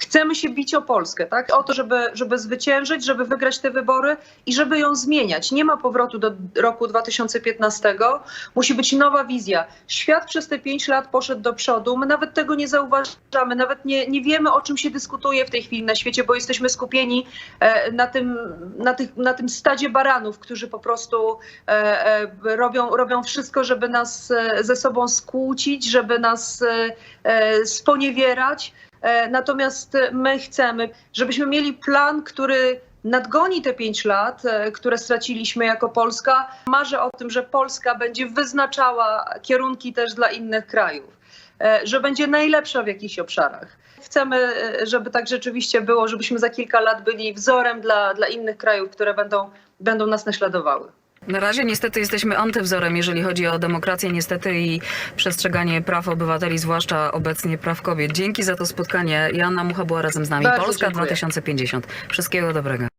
Chcemy się bić o Polskę, tak? O to, żeby, żeby zwyciężyć, żeby wygrać te wybory i żeby ją zmieniać. Nie ma powrotu do roku 2015. Musi być nowa wizja. Świat przez te pięć lat poszedł do przodu. My nawet tego nie zauważamy, nawet nie, nie wiemy, o czym się dyskutuje w tej chwili na świecie, bo jesteśmy skupieni e, na tym, na, tych, na tym stadzie baranów, którzy po prostu e, e, robią, robią wszystko, żeby nas ze sobą skłócić, żeby nas sponiewierać. E, Natomiast my chcemy, żebyśmy mieli plan, który nadgoni te pięć lat, e, które straciliśmy jako Polska. Marzę o tym, że Polska będzie wyznaczała kierunki też dla innych krajów, e, że będzie najlepsza w jakichś obszarach. Chcemy, żeby tak rzeczywiście było, żebyśmy za kilka lat byli wzorem dla, dla innych krajów, które będą, będą nas naśladowały. Na razie niestety jesteśmy antywzorem, jeżeli chodzi o demokrację, niestety i przestrzeganie praw obywateli, zwłaszcza obecnie praw kobiet. Dzięki za to spotkanie. Joanna Mucha była razem z nami. Bardzo Polska dziękuję. 2050. Wszystkiego dobrego.